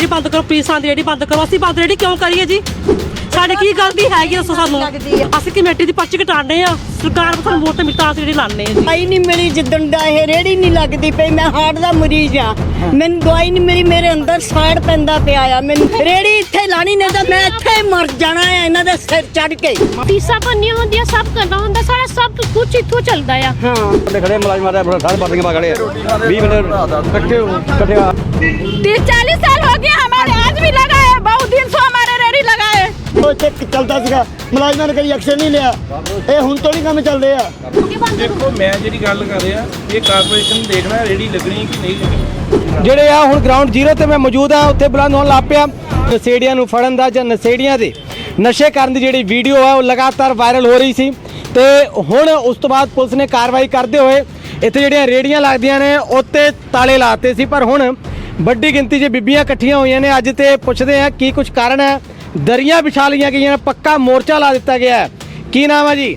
ਰੇੜੀ ਬੰਦ ਕਰੋ ਪਲੀਜ਼ ਸਾਡੀ ਰੇੜੀ ਬੰਦ ਕਰੋ। ਅਸੀਂ ਬੰਦ ਰੇੜੀ ਕਿਉਂ ਕਰੀਏ ਜੀ? ਸਾਡੇ ਕੀ ਗਲਤੀ ਹੈਗੀ ਦੱਸੋ ਸਾਨੂੰ? ਅਸੀਂ ਕਮੇਟੀ ਦੀ ਪਰਚੀ ਕਟਾਣੇ ਆ। ਸਰਕਾਰ ਨੂੰ ਸਾਨੂੰ ਵੋਟ ਮਿਲਦਾ ਅਸੀਂ ਰੇੜੀ ਲਾਣੇ ਜੀ। ਦਵਾਈ ਨਹੀਂ ਮਿਲੀ ਜਿੱਦਣ ਦਾ ਇਹ ਰੇੜੀ ਨਹੀਂ ਲੱਗਦੀ ਪਈ ਮੈਂ ਹਾਰਟ ਦਾ ਮਰੀਜ਼ ਆ। ਮੈਨੂੰ ਦਵਾਈ ਨਹੀਂ ਮਿਲੀ ਮੇਰੇ ਅੰਦਰ ਸਾੜ ਪੈਂਦਾ ਪਿਆ ਆ। ਮੈਨੂੰ ਰੇੜੀ ਇੱਥੇ ਲਾਣੀ ਨਹੀਂ ਤਾਂ ਮੈਂ ਇੱਥੇ ਮਰ ਜਾਣਾ ਆ ਇਹਨਾਂ ਦੇ ਸਿਰ ਚੜ ਕੇ। ਫੀਸਾਂ ਭਰਨੀਆਂ ਹੁੰਦੀਆਂ ਸਭ ਕਰਨਾ ਹੁੰਦਾ ਸਾਰਾ ਸਭ ਕੁਝ ਇੱਥੋਂ ਚੱਲਦਾ ਆ। ਬੰਦੇ ਖੜੇ ਮੁਲਾਜ਼ਮਾਂ ਦੇ ਸਾਰੇ ਬੰਦੇ ਖੜੇ ਆ। 20 ਬੰਦੇ ਇਕੱਠੇ ਹੋ ਇਕੱਠੇ ਆ। 30 40 ਸਾਲ आज भी लगा है बहुत दिन से हमारे रेडी लगा है ਉਹ ਚੈੱਕ ਚੱਲਦਾ ਸੀਗਾ ਮੁਲਾਜ਼ਮਾਂ ਨੇ ਕਦੀ ਐਕਸ਼ਨ ਨਹੀਂ ਲਿਆ ਇਹ ਹੁਣ ਤੋਂ ਨਹੀਂ ਕੰਮ ਚੱਲਦੇ ਆ ਦੇਖੋ ਮੈਂ ਜਿਹੜੀ ਗੱਲ ਕਰ ਰਿਹਾ ਇਹ ਕਾਰਪੋਰੇਸ਼ਨ ਦੇਖਣਾ ਰੇੜੀ ਲੱਗਣੀ ਕਿ ਨਹੀਂ ਲੱਗਣੀ ਜਿਹੜੇ ਆ ਹੁਣ ਗਰਾਊਂਡ ਜ਼ੀਰੋ ਤੇ ਮੈਂ ਮੌਜੂਦ ਆ ਉੱਥੇ ਬੁਲੰਦ ਹੋਣ ਲੱਗ ਪਿਆ ਨਸ਼ੇੜੀਆਂ ਨੂੰ ਫੜਨ ਦਾ ਜਾਂ ਨਸ਼ੇੜੀਆਂ ਦੇ ਨਸ਼ੇ ਕਰਨ ਦੀ ਜਿਹੜੀ ਵੀਡੀਓ ਆ ਉਹ ਲਗਾਤਾਰ ਵਾਇਰਲ ਹੋ ਰਹੀ ਸੀ ਤੇ ਹੁਣ ਉਸ ਤੋਂ ਬਾਅਦ ਪੁਲਿਸ ਨੇ ਕਾਰਵਾਈ ਕਰਦੇ ਹੋਏ ਇੱਥੇ ਜਿਹੜੀਆਂ ਰੇੜੀਆਂ ਲੱਗਦੀਆਂ ਨੇ ਉੱਤੇ ਤਾਲੇ ਲਾਤੇ ਸੀ ਪਰ ਹੁਣ ਵੱਡੀ ਗਿਣਤੀ 'ਚ ਬੀਬੀਆਂ ਇਕੱਠੀਆਂ ਹੋਈਆਂ ਨੇ। ਅੱਜ ਤੇ ਪੁੱਛਦੇ ਆ ਕੀ ਕੁਝ ਕਾਰਨ ਹੈ। ਦਰੀਆਂ ਵਿਛਾ ਲਈਆਂ ਗਈਆਂ ਨੇ, ਪੱਕਾ ਮੋਰਚਾ ਲਾ ਦਿੱਤਾ ਗਿਆ ਹੈ। ਕੀ ਨਾਮ ਹੈ ਜੀ?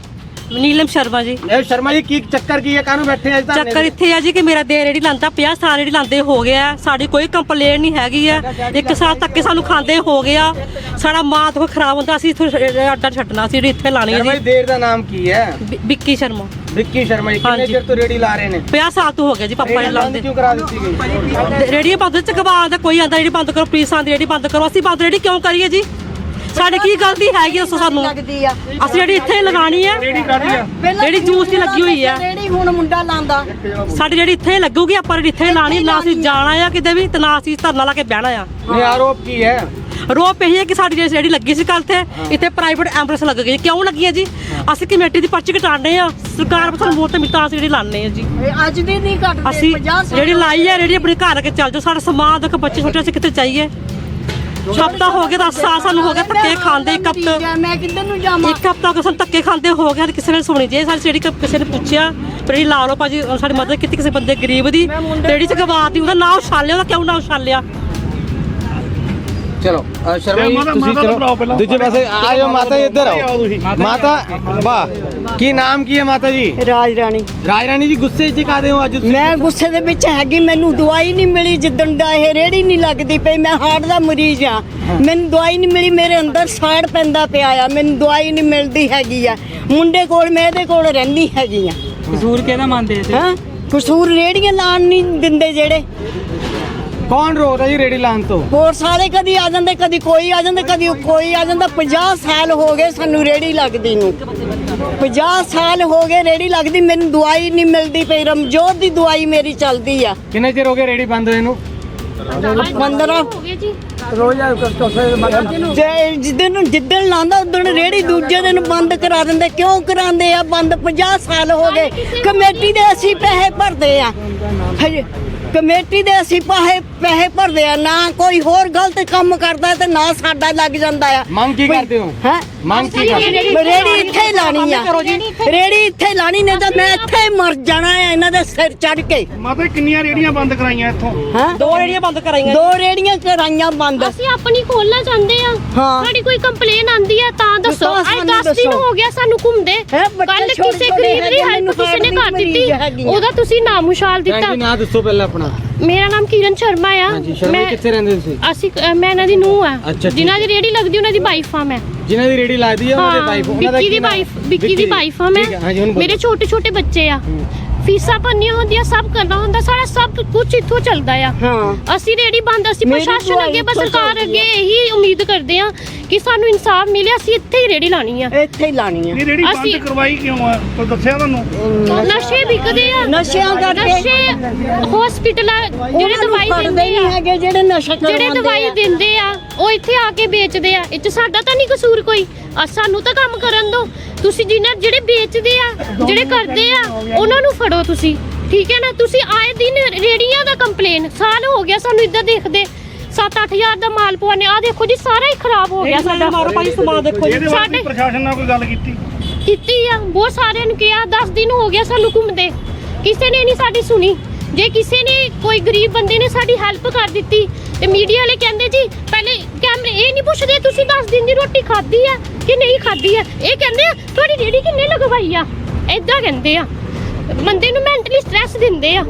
ਨੀਲਮ ਸ਼ਰਮਾ ਜੀ। ਇਹ ਸ਼ਰਮਾ ਜੀ ਕੀ ਚੱਕਰ ਕੀ ਹੈ? ਕਾਹਨੂੰ ਬੈਠੇ ਅੱਜ ਧਰਨੇ ਚੱਕਰ ਤੇ? ਇੱਥੇ ਆ ਜੀ ਕਿ ਮੇਰਾ ਦੇ ਰੇੜੀ ਲਾਂਦਾ 50 ਸਾਲ ਰੇੜੀ ਲਾਂਦੇ ਹੋ ਗਿਆ ਸਾਡੀ ਕੋਈ ਕੰਪਲੇਂਟ ਨਹੀਂ ਹੈਗੀ ਆ। ਇੱਕ ਸਾਲ ਤੱਕ ਸਾਨੂੰ ਖਾਂਦੇ ਹੋ ਗਿਆ ਸਾਡਾ ਮਾਂ ਤੋਂ ਖਰਾਬ ਹੁੰਦਾ ਅਸੀਂ ਇੱਥੇ ਅੱਡਾ ਛੱਡਣਾ ਸੀ ਜਿਹੜੀ ਇੱਥੇ ਲਾਣੀ ਹੈ ਸ਼ਰਮਾ ਜੀ ਜੀ ਦੇਰ ਦਾ ਨਾਮ ਕੀ ਹੈ? ਬਿ- ਵਿੱਕੀ ਸ਼ਰਮਾ। ਵਿੱਕੀ ਸ਼ਰਮਾ ਜੀ ਕਿੰਨੇ ਹਾਂਜੀ। ਚਿਰ ਤੋਂ ਰੇੜੀ ਲਾ ਰਹੇ ਨੇ? 50 ਸਾਲ ਤੋਂ ਹੋ ਗਿਆ ਜੀ ਪਾਪਾ ਨੇ ਰੇੜੀ ਬੰਦ ਲਾਉਂਦੇ। ਕਿਉਂ ਕਰਾ ਦਿੱਤੀ ਗਈ? ਰੇੜੀ ਬੰਦ ਚ ਦਾ ਕੋਈ ਆਂਦਾ ਰੇੜੀ ਬੰਦ ਕਰੋ ਪਲੀਜ਼ ਸਾਡੀ ਰੇੜੀ ਬੰਦ ਕਰੋ ਅਸੀਂ ਬੰਦ ਰੇੜੀ ਕਿਉਂ ਕਰੀਏ ਜੀ? ਸਾਡੇ ਕੀ ਗਲਤੀ ਹੈਗੀ ਦੱਸੋ ਸਾਨੂੰ? ਲੱਗਦੀ ਆ। ਅਸੀਂ ਜਿਹੜੀ ਇੱਥੇ ਲਗਾਣੀ ਰੇੜੀ ਆ? ਜਿਹੜੀ ਜੂਸ ਦੀ ਲੱਗੀ ਹੋਈ ਆ। ਰੇੜੀ ਹੁਣ ਮੁੰਡਾ ਲਾਂਦਾ ਸਾਡੀ ਜਿਹੜੀ ਇੱਥੇ ਲੱਗੂਗੀ ਆਪਾਂ ਜਿਹੜੀ ਇੱਥੇ ਲਾਣੀ ਨਾ ਅਸੀਂ ਜਾਣਾ ਆ ਕਿਤੇ ਵੀ ਤੇ ਨਾ ਅਸੀਂ ਧਰਨਾ ਲਾ ਕੇ ਬਹਿਣਾ ਆ। ਨਹੀਂ ਆਰੋਪ ਕੀ ਹੈ? ਰੋਪ ਇਹ ਹੈ ਕਿ ਸਾਡੀ ਜਿਹੜੀ ਲੱਗੀ ਸੀ ਕੱਲ ਤੇ ਇੱਥੇ ਪ੍ਰਾਈਵੇਟ ਐਂਬੂਲੈਂਸ ਲੱਗ ਗਈ। ਕਿਉਂ ਲੱਗੀ ਹੈ ਜੀ? ਅਸੀਂ ਕਮੇਟੀ ਦੀ ਪਰਚੀ ਕਟਾਣੇ ਆ। ਸਰਕਾਰ ਸਾਨੂੰ ਵੋਟ ਮਿਲਤਾ ਅਸੀਂ ਜਿਹੜੀ ਲਾਣੇ ਆ ਜੀ। ਅੱਜ ਦੀ ਨਹੀਂ ਘਟਦੇ ਅਸੀਂ 50 ਸਾਲ ਜਿਹੜੀ ਲਾਈ ਹੈ ਜਿਹੜੀ ਆਪਣੇ ਘਰ ਕੇ ਚੱਲ ਜਾਓ। ਸਾਡਾ ਸਮਾਨ ਦੇਖੋ ਬੱਚੇ ਛੋਟੇ ਅਸੀਂ ਕਿੱਥੇ ਚਾਹੀਏ ਹਫਤਾ ਹੋ ਗਿਆ 10 ਸਾਲ ਸਾਨੂੰ ਹੋ ਗਿਆ ਧੱਕੇ ਖਾਂਦੇ ਇੱਕ ਹਫਤਾ। ਮੈਂ ਕਿੱਧਰ ਨੂੰ ਜਾਵਾਂ? ਇੱਕ ਹਫਤਾ ਗਿਆ ਸਾਨੂੰ ਧੱਕੇ ਖਾਂਦੇ ਹੋ ਗਿਆ ਕਿਸੇ ਨੇ ਸੁਣੀ ਜੇ ਸਾਡੀ ਜਿਹੜੀ ਕਿਸੇ ਨੇ ਪੁੱਛਿਆ ਇਹ ਲਾ ਲਓ ਭਾਜੀ ਸਾਡੀ ਮਦਦ ਕੀਤੀ ਕਿਸੇ ਬੰਦੇ ਗਰੀਬ ਦੀ ਜਿਹੜੀ ਚ ਗਵਾਤੀ ਉਹਦਾ ਨਾਮ ਉਛਾਲਿਆ ਉਹਦਾ ਕਿਉਂ ਨਾ ਉਛਾਲਿਆ ਚਲੋ ਅ, ਸ਼ਰਮਾ ਜੀ ਮਾਤਾ- ਤੁਸੀਂ ਮਾਤਾ ਨੂੰ ਬੁਲਾਓ ਚਲੋ ਪਹਿਲਾਂ। ਦੂਜੇ ਪਾਸੇ ਆਇਓ ਮਾਤਾ ਜੀ ਇੱਧਰ ਆਓ। ਮਾਤਾ ਵਾਹ ਕੀ ਨਾਮ ਕੀ ਹੈ ਮਾਤਾ ਜੀ? ਰਾਜ ਰਾਣੀ। ਰਾਜ ਰਾਣੀ ਜੀ ਗੁੱਸੇ 'ਚ ਕਾਦੇ ਹੋ ਅੱਜ ਤੁਸੀਂ? ਮੈਂ ਗੁੱਸੇ ਦੇ ਵਿੱਚ ਹੈਗੀ ਮੈਨੂੰ ਦਵਾਈ ਨਹੀਂ ਮਿਲੀ ਜਿੱਦਣ ਦਾ ਇਹ ਰੇੜੀ ਨਹੀਂ ਲੱਗਦੀ ਪਈ ਮੈਂ ਹਾਰਟ ਦਾ ਮਰੀਜ਼ ਆ ਮੈਨੂੰ ਦਵਾਈ ਨਹੀਂ ਮਿਲੀ ਮੇਰੇ ਅੰਦਰ ਸਾੜ ਪੈਂਦਾ ਪਿਆ ਆ ਮੈਨੂੰ ਦਵਾਈ ਨਹੀਂ ਮਿਲਦੀ ਹੈਗੀ ਆ। ਮੁੰਡੇ ਕੋਲ ਮੈਂ ਇਹਦੇ ਕੋਲ ਰਹਿੰਦੀ ਹੈਗੀ ਆ। ਕਸੂਰ ਕਿਹਦਾ ਮੰਨਦੇ ਤੇ ਹਾਂ? ਕਸੂਰ ਰੇੜੀਆਂ ਲਾਣ ਨਹੀਂ ਦਿੰਦੇ ਜਿਹੜੇ। ਕੌਣ ਰੋਕਦਾ ਜੀ ਰੇੜੀ ਲਾਉਣ ਤੋਂ? ਹੋਰ ਸਾਰੇ ਕਦੀ ਆ ਜਾਂਦੇ ਕਦੀ ਕੋਈ ਆ ਜਾਂਦਾ ਕਦੀ ਕੋਈ ਆ ਜਾਂਦਾ। 50 ਸਾਲ ਹੋ ਗਏ ਸਾਨੂੰ ਰੇੜੀ ਲੱਗਦੀ ਨੂੰ। 50 ਸਾਲ ਹੋ ਗਏ ਰੇੜੀ ਲੱਗਦੀ ਮੈਨੂੰ ਦਵਾਈ ਨਹੀਂ ਮਿਲਦੀ ਪਈ। ਰਮਜੋਤ ਦੀ ਦਵਾਈ ਮੇਰੀ ਚੱਲਦੀ ਆ। ਕਿੰਨੇ ਚਿਰ ਹੋ ਗਿਆ ਰੇੜੀ ਬੰਦ ਹੋਏ ਨੂੰ? 15 ਹੋ ਗਏ ਜੀ। ਜੇ ਜਿੱਦਣ ਨੂੰ ਜਿੱਦਣ ਲਾਂਦਾ ਉਦਣ ਰੇੜੀ ਦੂਜੇ ਦਿਨ ਬੰਦ ਕਰਾ ਦਿੰਦੇ। ਕਿਉਂ ਕਰਾਉਂਦੇ ਆ? ਬੰਦ 50 ਸਾਲ ਹੋ ਗਏ। ਕਮੇਟੀ ਦੇ ਅਸੀਂ ਪੈਸੇ ਭਰਦੇ ਆ। ਹਜੇ ਕਮੇਟੀ ਦੇ ਅਸੀਂ ਪੈਸੇ ਪੈਸੇ ਭਰਦੇ ਆ। ਨਾ ਕੋਈ ਹੋਰ ਗਲਤ ਕੰਮ ਕਰਦਾ ਤੇ ਨਾ ਸਾਡਾ ਲੱਗ ਜਾਂਦਾ ਆ। ਮੰਗ ਕੀ ਕਰਦੇ ਹੋ? ਹੈ? ਮੰਗ ਕੀ ਕਰਦੇ ਹੋ? ਰੇੜੀ ਇੱਥੇ ਹੀ ਲਾਣੀ ਆ। ਰੇੜੀ ਇੱਥੇ ਹੀ ਲਾਣੀ ਨਹੀਂ ਤਾਂ ਮੈਂ ਇੱਥੇ ਹੀ ਮਰ ਜਾਣਾ ਆ ਇਹਨਾਂ ਦੇ ਸਿਰ ਚੜ ਕੇ। ਮਾਤਾ ਕਿੰਨੀਆਂ ਰੇੜੀਆਂ ਬੰਦ ਕਰਾਈਆਂ ਇੱਥੋਂ? ਹਾਂ? ਦੋ ਰੇੜੀਆਂ ਬੰਦ ਕਰਾਈਆਂ। ਦੋ ਰੇੜੀਆਂ ਕਰਾਈਆਂ ਬੰਦ। ਅਸੀਂ ਆਪਣੀ ਖੋਲਣਾ ਚਾਹੁੰਦੇ ਆ। ਹਾਂ। ਸਾਡੀ ਕੋਈ ਕੰਪਲੇਨ ਆਂਦੀ ਆ ਤਾਂ ਦੱਸੋ। ਅੱਜ ਸਾਨੂੰ 10 ਦਿਨ। ਹੋ ਗਿਆ ਸਾਨੂੰ ਘੁੰਮਦੇ। ਹੈਂ, ਕੱਲ ਕਿਸੇ ਗਰੀਬ ਦੀ ਹੈਲਪ ਕਿਸੇ ਨੇ ਕਰ ਦਿੱਤੀ। ਉਹਦਾ ਤੁਸੀਂ ਨਾਮ ਉਛਾਲ ਭੈਣ ਦਿੱਤਾ। ਨਾਂ ਦੱਸੋ ਪਹਿਲਾਂ ਆਪਣਾ। ਮੇਰਾ ਨਾਮ ਕਿਰਨ ਸ਼ਰਮਾ ਆ। ਹਾਂਜੀ ਸ਼ਰਮਾ ਜੀ ਕਿੱਥੇ ਰਹਿੰਦੇ ਤੁਸੀਂ? ਅਸੀਂ ਅ, ਮੈਂ ਇਹਨਾਂ ਦੀ ਨੂੰਹ ਆ। ਅੱਛਾ, ਠੀਕ ਜਿਨ੍ਹਾਂ ਦੀ ਰੇੜੀ ਲੱਗਦੀ ਉਹਨਾਂ ਦੀ ਵਾਈਫ ਆ ਮੈਂ। ਜਿਨ੍ਹਾਂ ਦੀ ਰੇੜੀ ਲੱਗਦੀ ਹੈ ਉਹਨਾਂ ਦੇ ਹਾਂ ਵਾਈਫ ਵਿੱਕੀ ਦੀ ਵਾਈਫ ਵਿੱਕੀ ਦੀ ਵਾਈਫ ਆ ਮੈਂ। ਠੀਕ ਹੈ, ਹਾਂਜੀ ਹੁਣ ਬੋਲੋ। ਮੇਰੇ ਛੋਟੇ ਛੋਟੇ ਬੱਚੇ ਆ। ਫੀਸਾਂ ਭਰਨੀਆਂ ਹੁੰਦੀਆਂ ਸਭ ਕਰਨਾ ਹੁੰਦਾ ਸਾਰਾ ਸਭ ਕੁਝ ਇੱਥੋਂ ਚੱਲਦਾ ਆ। ਹਾਂ। ਅਸੀਂ ਰੇੜੀ ਬੰਦ ਅਸੀਂ ਮੇਰੀ ਪ੍ਰਸ਼ਾਸਨ ਅੱਗੇ ਬਸ ਇੱਥੋਂ ਸਰਕਾਰ ਚੱਲਦੀ ਅੱਗੇ ਇਹੀ ਉਮੀਦ ਕਰਦੇ ਆ ਕਿ ਸਾਨੂੰ ਇਨਸਾਫ ਮਿਲੇ ਅਸੀਂ ਇੱਥੇ ਹੀ ਰੇੜੀ ਲਾਣੀ ਆ। ਇੱਥੇ ਹੀ ਲਾਣੀ ਆ। ਇਹ ਰੇੜੀ ਬੰਦ ਅਸੀਂ- ਕਰਵਾਈ ਕਿਉਂ ਆ? ਕੋਈ ਦੱਸਿਆ ਤੁਹਾਨੂੰ? ਨਸ਼ੇ ਵਿਕਦੇ ਆ। ਨਸ਼ਿਆਂ ਕਰਕੇ। ਨਸ਼ੇ ਹਸਪੀਟਲ ਜਿਹੜੇ ਉਹਨਾਂ ਨੂੰ ਦਵਾਈ ਫੜਦੇ ਦਿੰਦੇ ਨਹੀਂ ਆ ਹੈਗੇ ਜਿਹੜੇ ਨਸ਼ਾ ਜਿਹੜੇ ਕਰਵਾਉਂਦੇ ਦਵਾਈ ਆ। ਦਿੰਦੇ ਆ ਉਹ ਇੱਥੇ ਆ ਕੇ ਵੇਚਦੇ ਆ। ਇਹ 'ਚ ਸਾਡਾ ਤਾਂ ਨਹੀਂ ਕਸੂਰ ਕੋਈ। ਆ ਸਾਨੂੰ ਤਾਂ ਕੰਮ ਕਰਨ ਦਿਓ ਤੁਸੀਂ ਜਿਹਨਾਂ ਜਿਹੜੇ ਵੇਚਦੇ ਆ ਜਿਹੜੇ ਕਰਦੇ ਆ ਉਹਨਾਂ ਨੂੰ ਫੜੋ। ਤੁਸੀਂ। ਠੀਕ ਹੈ ਨਾ? ਤੁਸੀਂ ਆਏ ਦਿਨ ਰੇੜੀਆਂ ਦਾ ਕੰਪਲੇਨ ਸਾਲ ਹੋ ਗਿਆ ਸਾਨੂੰ ਇੱਦਾਂ ਦੇਖਦੇ। 7-8000 ਦਾ ਮਾਲ ਪਵਾਨੇ ਆ ਦੇਖੋ ਜੀ ਸਾਰਾ ਹੀ ਖਰਾਬ ਹੋ ਗਿਆ ਸਾਡਾ। ਮਾਰੋ ਭਾਜੀ ਸਮਾਨ ਦੇਖੋ ਜੀ। ਸਾਡੇ- ਪ੍ਰਸ਼ਾਸਨ ਨਾਲ ਕੋਈ ਗੱਲ ਕੀਤੀ? ਕੀਤੀ ਆ। ਬਹੁਤ ਸਾਰਿਆਂ ਨੂੰ ਕਿਹਾ। 10 ਦਿਨ ਹੋ ਗਿਆ ਸਾਨੂੰ ਘੁੰਮਦੇ। ਕਿਸੇ ਨੇ ਨਹੀਂ ਸਾਡੀ ਸੁਣੀ। ਜੇ ਕਿਸੇ ਨੇ ਕੋਈ ਗਰੀਬ ਬੰਦੇ ਨੇ ਸਾਡੀ ਹੈਲਪ ਕਰ ਦਿੱਤੀ ਤੇ ਮੀਡੀਆ ਵਾਲੇ ਕਹਿੰਦੇ ਜੀ ਪਹਿਲੇ ਕੈਮਰੇ ਇਹ ਨਹੀਂ ਪੁੱਛਦੇ ਤੁਸੀਂ 10 ਦਿਨ ਦੀ ਰੋਟੀ ਖਾਧੀ ਆ ਕਿ ਨਹੀਂ ਖਾਧੀ ਆ। ਇਹ ਕਹਿੰਦੇ ਆ ਤੁਹਾਡੀ ਰੇੜੀ ਕਿੰਨੇ ਲਗਵਾਈ ਆ? ਏਦਾਂ ਕਹਿੰਦੇ ਆ। ਬੰਦੇ ਨੂੰ ਮੈਂਟਲੀ ਸਟ੍ਰੈਸ ਦਿੰਦੇ ਆ।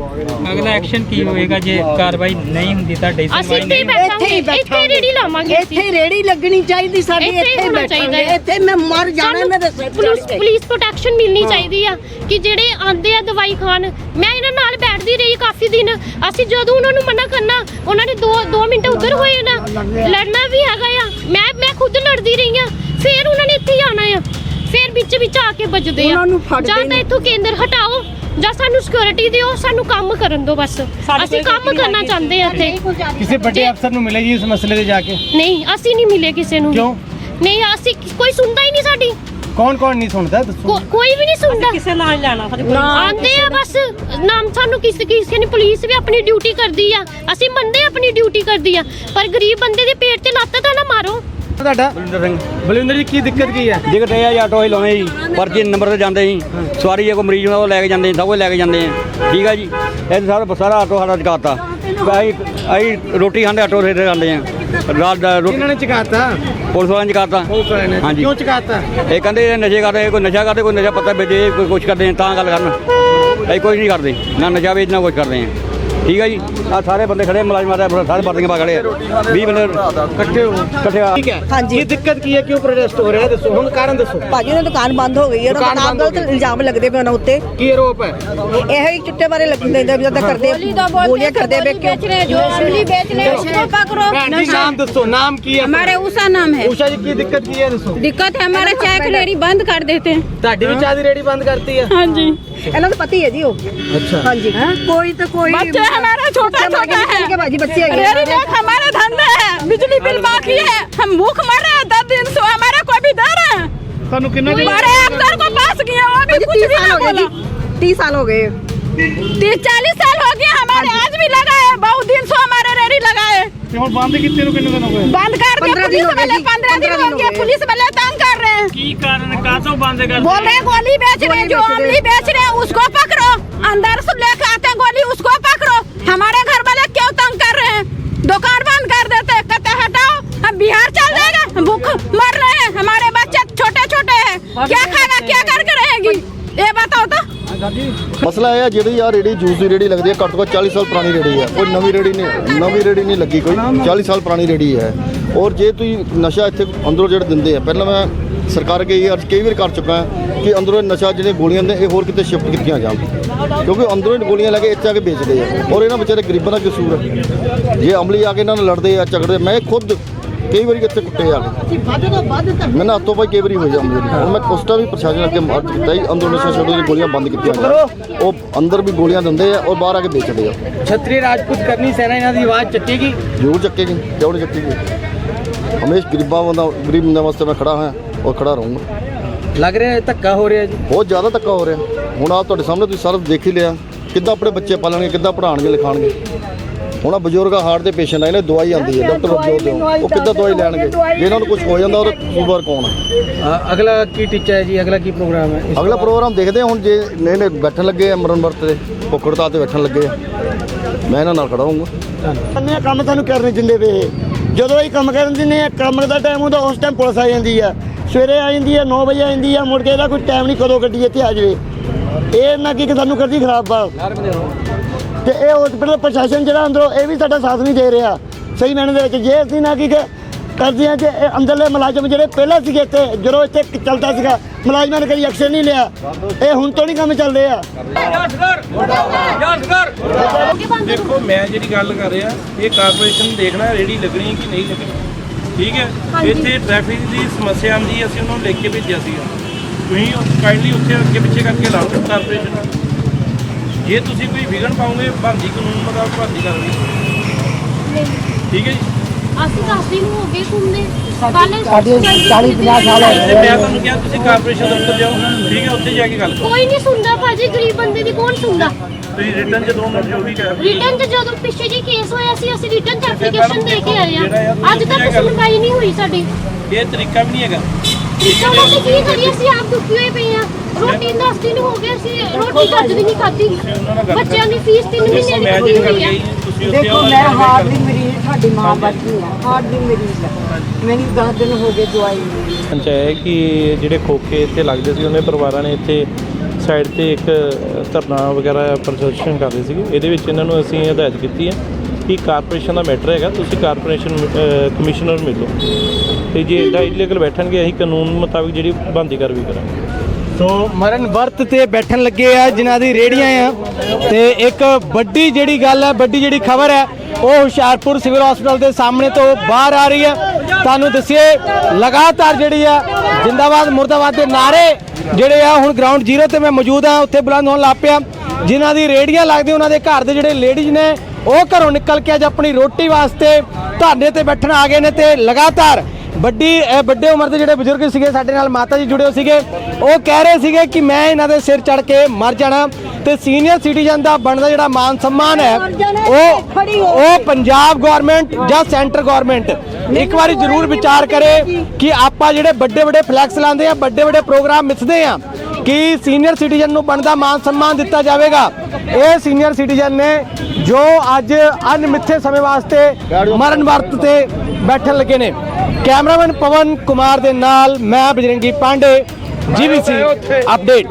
ਅਗਲਾ ਐਕਸ਼ਨ ਕੀ ਹੋਏਗਾ ਜੇ ਕਾਰਵਾਈ ਨਹੀਂ ਹੁੰਦੀ ਤੁਹਾਡੇ ਅਸੀਂ ਸੁਣਵਾਈ ਇੱਥੇ ਹੀ ਨਹੀਂ ਇੱਥੇ ਹੀ ਬੈਠਾਂਗੇ। ਇੱਥੇ। ਰੇੜੀ ਲਾਵਾਂਗੇ ਅਸੀਂ। ਇੱਥੇ ਰੇੜੀ ਲੱਗਣੀ ਚਾਹੀਦੀ ਸਾਡੀ ਇੱਥੇ ਹੀ ਇੱਥੇ ਹੋਣਾ ਬੈਠਾਂਗੇ। ਹੈ। ਇੱਥੇ ਮੈਂ ਮਰ ਜਾਣਾ ਮੇਰੇ ਸਿਰ ਪੁਲਿਸ ਚੜ੍ਹ ਕੇ। ਪੁਲਿਸ ਪ੍ਰੋਟੈਕਸ਼ਨ ਮਿਲਣੀ ਚਾਹੀਦੀ ਆ ਕਿ ਜਿਹੜੇ ਆਂਦੇ ਆ ਦਵਾਈ ਖਾਣ ਮੈਂ ਇਹਨਾਂ ਨਾਲ ਬੈਠਦੀ ਰਹੀ ਕਾਫੀ ਦਿਨ। ਅਸੀਂ ਜਦੋਂ ਉਹਨਾਂ ਨੂੰ ਮਨਾ ਕਰਨਾ ਉਹਨਾਂ ਨੇ 2 2 ਮਿੰਟ ਉੱਧਰ ਹੋਏ ਨਾ ਲੜਨਾ ਵੀ ਹੈਗਾ ਆ। ਮੈਂ ਮੈਂ ਖੁਦ ਲੜਦੀ ਰਹੀ ਆ ਵਿੱਚ ਆ ਕੇ ਵੱਜਦੇ ਆ। ਉਹਨਾਂ ਨੂੰ ਫੜਦੇ ਜਾਂ ਤਾਂ ਨੇ। ਇੱਥੋਂ ਕੇਂਦਰ ਹਟਾਓ ਜਾਂ ਸਾਨੂੰ ਸਿਕਿਉਰਿਟੀ ਦਿਓ ਸਾਨੂੰ ਕੰਮ ਕਰਨ ਦਿਓ ਬਸ। ਸਾਡੀ ਅਸੀਂ ਕੋਈ ਕੰਮ ਕਰਨਾ ਚਾਹੁੰਦੇ ਆ ਇੱਥੇ। ਕਿਸੇ ਵੱਡੇ ਅਫਸਰ ਨੂੰ ਮਿਲੇ ਜੀ ਇਸ ਮਸਲੇ ਤੇ ਜਾ ਕੇ? ਨਹੀਂ ਅਸੀਂ ਨਹੀਂ ਮਿਲੇ ਕਿਸੇ ਨੂੰ। ਕਿਉਂ? ਨਹੀਂ ਅਸੀਂ ਕੋਈ ਸੁਣਦਾ ਹੀ ਨਹੀਂ ਸਾਡੀ। ਕੌਣ ਕੌਣ ਨਹੀਂ ਸੁਣਦਾ ਦੱਸੋ। ਕੋ- ਕੋਈ ਵੀ ਨਹੀਂ ਸੁਣਦਾ। ਕਿਸੇ ਨਾਲ ਨੀ ਲੈਣਾ ਸਾਡੇ ਕੋਲ ਆਂਦੇ ਆ ਬਸ। ਨਾਮ ਸਾਨੂੰ ਕਿਸੇ ਕਿਸੇ ਨੇ ਪੁਲਿਸ ਵੀ ਆਪਣੀ ਡਿਊਟੀ ਕਰਦੀ ਆ। ਅਸੀਂ ਮੰਨਦੇ ਆ ਆਪਣੀ ਡਿਊਟੀ ਕਰਦੀ ਆ। ਪਰ ਗਰੀਬ ਬੰਦੇ ਦੇ ਪੇਟ ਤੇ ਲੱਤ ਤਾਂ ਨਾ ਮਾਰੋ। ਤੁਹਾਡਾ? ਬਲਵਿੰਦਰ ਸਿੰਘ। ਬਲਵਿੰਦਰ ਜੀ ਕੀ ਦਿੱਕਤ ਕੀ ਹੈ? ਦਿੱਕਤ ਇਹ ਆ ਜੀ ਆਟੋ ਹੀ ਲਾਉਣੇ ਜੀ। ਪਰਚੀ ਨੰਬਰ ਤੇ ਜਾਂਦੇ ਜੀ। ਸਵਾਰੀ ਜੇ ਕੋਈ ਮਰੀਜ਼ ਹੁੰਦਾ ਉਹ ਲੈ ਕੇ ਜਾਂਦੇ ਸਭ ਕੁਝ ਲੈ ਕੇ ਜਾਂਦੇ ਆ। ਠੀਕ ਆ ਜੀ? ਇਹ ਸਾਰਾ ਸਾਰਾ ਆਟੋ ਸਾਡਾ ਚਕਾਤਾ। ਅਸੀਂ ਅਸੀਂ ਰੋਟੀ ਖਾਂਦੇ ਆਟੋ ਤੇ ਜਾਂਦੇ ਆ। ਰਾਤ ਦਾ ਰੋਟੀ ਇਹਨਾਂ ਨੇ ਚਕਾਤਾ? ਪੁਲਿਸ ਵਾਲਿਆਂ ਨੇ ਚਕਾਤਾ। ਪੁਲਿਸ ਵਾਲਿਆਂ ਨੇ। ਹਾਂਜੀ। ਕਿਉਂ ਚਕਾਤਾ? ਇਹ ਕਹਿੰਦੇ ਇਹ ਨਸ਼ੇ ਕਰਦੇ ਕੋਈ ਨਸ਼ਾ ਕਰਦੇ ਕੋਈ ਨਸ਼ਾ ਪੱਤਾ ਵੇਚਦੇ ਕੋਈ ਕੁਛ ਕਰਦੇ ਤਾਂ ਗੱਲ ਕਰਨ। ਅਸੀਂ ਕੁਝ ਨਹੀਂ ਕਰਦੇ। ਨਾ ਨਸ਼ਾ ਵੇਚਣਾ ਕੁਛ ਕਰਦੇ ਆ। ਠੀਕ ਆ ਜੀ ਆ ਸਾਰੇ ਬੰਦੇ ਖੜੇ ਮੁਲਾਜ਼ਮਾਂ ਦਾ ਸਾਰੇ ਵਰਦੀਆਂ ਪਾ ਖੜੇ ਆ 20 ਬੰਦੇ ਇਕੱਠੇ ਹੋ ਇਕੱਠੇ ਆ ਠੀਕ ਹੈ ਹਾਂਜੀ। ਕੀ ਦਿੱਕਤ ਕੀ ਹੈ ਕਿਉਂ ਪ੍ਰੋਟੈਸਟ ਹੋ ਰਿਹਾ ਹੈ? ਦੱਸੋ ਹੁਣ ਕਾਰਨ ਦੱਸੋ ਭਾਜੀ ਉਹਨਾਂ ਦੀ ਦੁਕਾਨ ਬੰਦ ਹੋ ਗਈ ਹੈ ਉਹਨਾਂ ਦੁਕਾਨ ਦਾ ਬੰਦ ਹੋ ਗਲਤ ਗਈ। ਇਲਜ਼ਾਮ ਲੱਗਦੇ ਪਏ ਉਹਨਾਂ ਉੱਤੇ ਕੀ ਆਰੋਪ ਹੈ ਇਹ ਹੀ ਚਿੱਟੇ ਬਾਰੇ ਲੱਗਦੇ ਨੇ ਜਦੋਂ ਕਰਦੇ ਗੋਲੀਆਂ ਕਰਦੇ ਵੇ ਕਿਉਂ जो अमली बेच रहे हैं उसको पकड़ो ਭੈਣ ਜੀ ਨਾਮ ਦੱਸੋ ਨਾਮ ਕੀ ਹੈ हमारे उषा नाम है ਊਸ਼ਾ ਜੀ ਕੀ ਦਿੱਕਤ ਕੀ ਹੈ ਦੱਸੋ दिक्कत है हमारे चाय की रेडी बंद कर देते हैं ਤੁਹਾਡੀ ਵੀ ਚਾਹ ਦੀ ਰੇੜੀ ਬੰਦ ਕਰਤੀ ਹੈ हाँ जी ਇਹਨਾਂ ਦਾ ਪਤੀ ਹੈ ਜੀ ਉਹ ਅੱਛਾ ਹਾਂਜੀ ਕੋਈ ਤਾਂ ਕੋਈ बच्चे हमारा छोटा छोटा है। हमारा धंधा है बिजली बिल बाकी है हम भूख मर रहे हैं दस दिन से हमारा कोई भी डर है। अफसर को पास किया वो भी कुछ भी ना बोला। तीस साल हो गए। तीस चालीस साल हो गए हमारे आज भी लगा है बहुत दिन से हमारे रेडी लगा है बंद कितने रुपए दिन हो गए? कर पुलिस वाले पंद्रह दिन हो गए पुलिस वाले तंग कर रहे हैं। की कारण बोल रहे गोली बेच रहे जो अमली बेच रहे हैं उसको पकड़ो अंदर से लेकर क्या खाएगा क्या करके रहेगी ये बताओ तो ਮਸਲਾ ਇਹ ਹੈ ਜਿਹੜੀ ਆ ਰੇੜੀ ਜੂਸ ਦੀ ਰੇੜੀ ਲੱਗਦੀ ਹੈ ਘੱਟ ਤੋਂ ਘੱਟ 40 ਸਾਲ ਪੁਰਾਣੀ ਰੇੜੀ ਹੈ ਕੋਈ ਨਵੀਂ ਰੇੜੀ ਨਹੀਂ ਨਵੀਂ ਰੇੜੀ ਨਹੀਂ ਲੱਗੀ ਕੋਈ 40 ਸਾਲ ਪੁਰਾਣੀ ਰੇੜੀ ਹੈ ਔਰ ਜੇ ਤੁਸੀਂ ਨਸ਼ਾ ਇੱਥੇ ਅੰਦਰੋਂ ਜਿਹੜੇ ਦਿੰਦੇ ਆ ਪਹਿਲਾਂ ਮੈਂ ਸਰਕਾਰ ਅੱਗੇ ਇਹ ਅਰਜ਼ ਕਈ ਵਾਰ ਕਰ ਚੁੱਕਾ ਹਾਂ ਕਿ ਅੰਦਰੋਂ ਇਹ ਨਸ਼ਾ ਜਿਹੜੇ ਗੋਲੀਆਂ ਨੇ ਇਹ ਹੋਰ ਕਿਤੇ ਸ਼ਿਫਟ ਕੀਤੀਆਂ ਜਾਣ ਕਿਉਂਕਿ ਅੰਦਰੋਂ ਹੀ ਗੋਲੀਆਂ ਲੈ ਕੇ ਇੱਥੇ ਆ ਕੇ ਵੇਚਦੇ ਆ ਔਰ ਇਹਨਾਂ ਵਿਚਾਰੇ ਗਰੀਬਾਂ ਦਾ ਕਸੂਰ ਹੈ ਜੇ ਅਮਲੀ ਆ ਕੇ ਇਹਨਾਂ ਨਾਲ ਲੜਦੇ ਆ ਝਗੜਦੇ ਮੈਂ ਖੁਦ ਕਈ ਵਾਰੀ ਇੱਥੇ ਕੁੱਟੇ ਕੇ ਮੈਂ ਨਾ ਹੱਥੋਂ ਪਾਈ ਕਈ ਵਾਰੀ ਹੋ ਜਾਂਦੀ ਹੈ ਹੁਣ ਮੈਂ ਕੋਸਟਾ ਵੀ ਪ੍ਰਸ਼ਾਸਨ ਅੱਗੇ ਮਾਰ ਕੀਤਾ ਜੀ। ਅੰਦਰ ਨਸ਼ਾ ਛੱਡੋ ਦੀ ਗੋਲੀਆਂ ਬੰਦ ਕੀਤੀਆਂ ਜਾਣ ਉਹ ਅੰਦਰ ਵੀ ਗੋਲੀਆਂ ਦਿੰਦੇ ਆ ਔਰ ਬਾਹਰ ਆ ਕੇ ਵੇਚਦੇ ਆ। ਛਤਰੀ ਰਾਜਪੂਤ ਕਰਨੀ ਸੈਨਾ ਇਹਨਾਂ ਦੀ ਆਵਾਜ਼ ਚੱਕੇਗੀ? ਜ਼ਰੂਰ ਚੱਕੇਗੀ। ਕਿਉਂ ਨਹੀਂ ਚੱਕੇਗੀ? ਹਮੇਸ਼ ਗਰੀਬਾਂ ਬੰਦਾ ਗਰੀਬ ਬੰਦੇ ਵਾਸਤੇ ਮੈਂ ਖੜਾ ਹਾਂ ਔਰ ਖੜਾ ਰਹੂੰਗਾ। ਲੱਗ ਰਿਹਾ ਹੈ ਧੱਕਾ ਹੋ ਰਿਹਾ ਜੀ? ਬਹੁਤ ਜ਼ਿਆਦਾ ਧੱਕਾ ਹੋ ਰਿਹਾ। ਹੁਣ ਆ ਤੁਹਾਡੇ ਸਾਹਮਣੇ ਤੁਸੀਂ ਸਾਰਾ ਦੇਖ ਹੀ ਲਿਆ। ਕਿੱਦਾਂ ਆਪਣੇ ਬੱਚੇ ਪਾਲਣਗੇ ਕਿੱਦਾਂ ਪੜ੍ਹਾਉਣਗੇ ਲਿਖਾਣਗੇ ਹੁਣ ਆ ਬਜ਼ੁਰਗ ਹਾਰਟ ਦੇ ਪੇਸ਼ੈਂਟ ਆ ਇਹਨੇ ਦਵਾਈ ਆਉਂਦੀ ਹੈ ਡਾਕਟਰ ਬਜ਼ੁਰਗ ਉਹ ਕਿੱਦਾਂ ਦਵਾਈ ਲੈਣਗੇ? ਜੇ ਇਹਨਾਂ ਨੂੰ ਕੁਝ ਹੋ ਜਾਂਦਾ ਉਹਦਾ ਕਸੂਰਵਾਰ ਕੌਣ ਹੈ। ਅ- ਅਗਲਾ ਕੀ ਟੀਚਾ ਹੈ ਜੀ? ਅਗਲਾ ਕੀ ਪ੍ਰੋਗਰਾਮ ਹੈ? ਅਗਲਾ ਪ੍ਰੋਗਰਾਮ ਦੇਖਦੇ ਹਾਂ ਹੁਣ ਜੇ ਨਹੀਂ ਨਹੀਂ ਬੈਠਣ ਲੱਗੇ ਆ ਮਰਨ ਵਰਤ ਤੇ ਭੁੱਖ ਹੜਤਾਲ ਤੇ ਬੈਠਣ ਲੱਗੇ ਆ। ਮੈਂ ਇਹਨਾਂ ਨਾਲ ਖੜਾ ਹੋਊਂਗਾ। ਅੰਨੇ ਕੰਮ ਤੁਹਾਨੂੰ ਕਰਨ ਦਿੰਦੇ ਵੇ ਜਦੋਂ ਇਹ ਕੰਮ ਕਰਨ ਦਿੰਦੇ ਆ ਕੰਮ ਦਾ ਟਾਈਮ ਹੁੰਦਾ ਉਸ ਟਾਈਮ ਪੁਲਿਸ ਆ ਜਾਂਦੀ ਆ। ਸਵੇਰੇ ਆ ਜਾਂਦੀ ਆ 9 ਵਜੇ ਆ ਜਾਂਦੀ ਆ ਮੁੜ ਕੇ ਇਹਦਾ ਕੋਈ ਟਾਈਮ ਨਹੀਂ ਕਦੋਂ ਗੱਡੀ ਇੱਥੇ ਆ ਜਾਵੇ। ਇਹ ਨਾ ਕੀ ਕਿ ਸਾਨੂੰ ਕਰਦੀ ਖਰਾਬ ਬਾ ਤੇ ਇਹ ਉਸ ਪਹਿਲਾਂ ਪ੍ਰਸ਼ਾਸਨ ਜਿਹੜਾ ਅੰਦਰੋਂ ਇਹ ਵੀ ਸਾਡਾ ਸਾਥ ਨਹੀਂ ਦੇ ਰਿਹਾ। ਸਹੀ ਮੈਨੇ ਦੇ ਵਿੱਚ ਜੇ ਅਸੀਂ ਨਾ ਕੀ ਕਿ ਕਰਦੇ ਆ ਇਹ ਅੰਦਰਲੇ ਮੁਲਾਜ਼ਮ ਜਿਹੜੇ ਪਹਿਲਾਂ ਸੀਗੇ ਇੱਥੇ ਜਦੋਂ ਇੱਥੇ ਚੱਲਦਾ ਸੀਗਾ ਮੁਲਾਜ਼ਮਾਂ ਨੇ ਕਦੀ ਐਕਸ਼ਨ ਨਹੀਂ ਲਿਆ। ਇਹ ਹੁਣ ਤੋਂ ਨਹੀਂ ਕੰਮ ਚੱਲਦੇ ਆ। ਦੇਖੋ ਮੈਂ ਜਿਹੜੀ ਗੱਲ ਕਰ ਰਿਹਾ ਇਹ ਕਾਰਪੋਰੇਸ਼ਨ ਦੇਖਣਾ ਰੇੜੀ ਲੱਗਣੀ ਕਿ ਨਹੀਂ ਲੱਗਣੀ। ਠੀਕ ਹੈ? ਇੱਥੇ ਟ੍ਰੈਫਿਕ ਦੀ ਸਮੱਸਿਆ ਆਉਂਦੀ ਅਸੀਂ ਉਹਨਾਂ ਨੂੰ ਲਿਖ ਕੇ ਭੇਜਿਆ ਸੀਗਾ। ਤੁਸੀਂ ਕਾਈਂਡਲੀ ਉੱਥੇ ਅੱਗੇ ਪਿੱਛੇ ਕਰਕੇ ਲਾਓ ਕਾਰਪੋਰੇਸ਼ਨ ਜੇ ਤੁਸੀਂ ਕੋਈ ਵਿਗੜ ਪਾਓਗੇ ਭਾਂਦੀ ਕਾਨੂੰਨ ਮੁਤਾਬਕ ਭਾਂਦੀ ਕਰਨੀ ਠੀਕ ਹੈ ਜੀ? ਅਸੀਂ 10 ਦਿਨ ਹੋ ਗਏ ਘੁੰਮਦੇ। ਕੱਲ 40 50 ਸਾਲ ਤੇ ਮੈਂ ਤੁਹਾਨੂੰ ਕਿਹਾ ਤੁਸੀਂ ਕਾਰਪੋਰੇਸ਼ਨ ਦਫ਼ਤਰ ਜਾਓ। ਠੀਕ ਹੈ ਉੱਥੇ ਜਾ ਕੇ ਗੱਲ ਕਰੋ। ਕੋਈ ਨਹੀਂ ਸੁਣਦਾ ਭਾਜੀ ਗਰੀਬ ਬੰਦੇ ਦੀ ਕੌਣ ਸੁਣਦਾ? ਤੁਸੀਂ ਰਿਟਰਨ ਚ ਦੋ ਮਿੰਟ ਜੋ ਵੀ ਕਹਿ ਰਿਟਰਨ ਚ ਜਦੋਂ ਪਿੱਛੇ ਜੀ ਕੇਸ ਹੋਇਆ ਸੀ ਅਸੀਂ ਰਿਟਰਨ ਚ ਐਪਲੀਕੇਸ਼ਨ ਦੇ ਕੇ ਆਏ ਆ ਅੱਜ ਤੱਕ ਸੁਣਵਾਈ ਨਹੀਂ ਹੋਈ ਸਾਡੀ। ਇਹ ਤਰੀਕਾ ਵੀ ਨਹੀਂ ਹੈਗਾ। ਦਾ ਅਸੀਂ ਕੀ ਕਰੀਏ ਅਸੀਂ ਆਪ ਦੁਖੀ ਹੋਏ ਪਏ ਆ ਰੋਟੀ 10 ਦਿਨ ਹੋ ਗਏ ਅਸੀਂ ਰੋਟੀ ਚੱਜ ਦੀ ਨਹੀਂ ਖਾਧੀ। ਬੱਚਿਆਂ ਦੀ ਫੀਸ 3 ਮਹੀਨੇ ਦੀ ਗੱਲ ਹੋਈ ਉੱਥੇ ਦੇਖੋ ਮੈਂ ਹਾਰਟ ਦੀ ਮਰੀਜ਼ ਤੁਹਾਡੀ ਮਾਂ ਆ। ਹਾਰਟ ਦੀ ਮਰੀਜ਼ ਆ। ਮੈਨੂੰ 10 ਦਿਨ ਹੋ ਗਏ ਦਵਾਈ ਲਈ। ਪੰਚਾਇਤ ਕਿ ਜਿਹੜੇ ਖੋਖੇ ਇੱਥੇ ਲੱਗਦੇ ਸੀ ਉਹਨੇ ਪਰਿਵਾਰਾਂ ਨੇ ਇੱਥੇ ਸਾਈਡ ਤੇ ਇੱਕ ਧਰਨਾ ਵਗੈਰਾ ਪ੍ਰਦਰਸ਼ਨ ਕਰ ਰਹੇ ਸੀਗੇ। ਇਹਦੇ ਵਿੱਚ ਇਹਨਾਂ ਨੂੰ ਅਸੀਂ ਹਦਾਇਤ ਕੀਤੀ ਹੈ ਕਿ ਕਾਰਪੋਰੇਸ਼ਨ ਦਾ ਮੈਟਰ ਹੈਗਾ ਤੁਸੀਂ ਕਾਰਪੋਰੇਸ਼ਨ ਕਮਿਸ਼ਨਰ ਮਿਲੋ। ਤੇ ਜੇ ਇਦਾਂ ਇਲੀਗਲ ਬੈਠਣਗੇ ਅਸੀਂ ਕਾਨੂੰਨ ਮੁਤਾਬਿਕ ਜਿਹੜੀ ਬੰਦੀ ਕਾਰਵਾਈ ਕਰਾਂਗੇ। ਸੋ ਮਰਨ ਵਰਤ ਤੇ ਬੈਠਣ ਲੱਗੇ ਆ, ਜਿਨ੍ਹਾਂ ਦੀ ਰੇੜੀਆਂ ਆ। ਤੇ ਇੱਕ ਵੱਡੀ ਜਿਹੜੀ ਗੱਲ ਹੈ ਵੱਡੀ ਜਿਹੜੀ ਖਬਰ ਹੈ ਉਹ ਹੁਸ਼ਿਆਰਪੁਰ ਸਿਵਲ ਹਸਪਤਾਲ ਦੇ ਸਾਹਮਣੇ ਤੋਂ ਬਾਹਰ ਆ ਰਹੀ ਹੈ ਤੁਹਾਨੂੰ ਦੱਸੀਏ, ਲਗਾਤਾਰ ਜਿਹੜੀ ਆ, ਜਿੰਦਾਬਾਦ, ਮੁਰਦਾਬਾਦ ਦੇ ਨਾਰੇ ਜਿਹੜੇ ਆ, ਹੁਣ ਗਰਾਊਂਡ ਜ਼ੀਰੋ ਤੇ ਮੈਂ ਮੌਜੂਦ ਆ, ਉੱਥੇ ਬੁਲੰਦ ਹੋਣ ਲੱਗ ਪਿਆ। ਜਿਨ੍ਹਾਂ ਦੀ ਰੇੜੀਆਂ ਲੱਗਦੀ ਉਹਨਾਂ ਦੇ ਘਰ ਦੇ ਜਿਹੜੇ ਲੇਡੀਜ਼ ਨੇ, ਉਹ ਘਰੋਂ ਨਿਕਲ ਕੇ ਅੱਜ ਆਪਣੀ ਰੋਟੀ ਵਾਸਤੇ ਧਰਨੇ ਤੇ ਬੈਠਣ ਆ ਗਏ ਨੇ ਤੇ ਲਗਾਤਾਰ ਵੱਡੀ ਅਹ ਵੱਡੇ ਉਮਰ ਦੇ ਜਿਹੜੇ ਬਜ਼ੁਰਗ ਸੀਗੇ ਸਾਡੇ ਨਾਲ ਮਾਤਾ ਜੀ ਜੁੜੇ ਹੋਏ ਸੀਗੇ। ਉਹ ਕਹਿ ਰਹੇ ਸੀਗੇ ਕਿ ਮੈਂ ਇਹਨਾਂ ਦੇ ਸਿਰ ਚੜ ਕੇ ਮਰ ਜਾਣਾ ਤੇ ਸੀਨੀਅਰ ਸਿਟੀਜ਼ਨ ਦਾ ਬਣਦਾ ਜਿਹੜਾ ਮਾਨ ਸਨਮਾਨ ਹੈ ਉਹ ਉਹ ਪੰਜਾਬ ਗਵਰਨਮੈਂਟ ਜਾਂ ਸੈਂਟਰ ਗਵਰਨਮੈਂਟ ਇੱਕ ਵਾਰੀ ਜ਼ਰੂਰ ਵਿਚਾਰ ਕਰੇ ਕਿ ਆਪਾਂ ਜਿਹੜੇ ਵੱਡੇ ਵੱਡੇ ਫਲੈਕਸ ਲਾਉਂਦੇ ਆ ਵੱਡੇ ਵੱਡੇ ਪ੍ਰੋਗਰਾਮ ਮਿੱਥਦੇ ਆ ਕਿ ਸੀਨੀਅਰ ਸਿਟੀਜ਼ਨ ਨੂੰ ਬਣਦਾ ਮਾਨ ਸਨਮਾਨ ਦਿੱਤਾ ਜਾਵੇਗਾ। ਇਹ ਸੀਨੀਅਰ ਸਿਟੀਜ਼ਨ ਨੇ ਜੋ ਅੱਜ ਅਨਮਿੱਥੇ ਸਮੇਂ ਵਾਸਤੇ ਮਰਨ ਵਰਤ ਤੇ ਬੈਠਣ ਲੱਗੇ ਨੇ। ਕੈਮਰਾਮੈਨ ਪਵਨ ਕੁਮਾਰ ਦੇ ਨਾਲ ਮੈਂ ਬਜਰੰਗੀ ਪਾਂਡੇ ਜੀਵੀਸੀ ਅਪਡੇਟ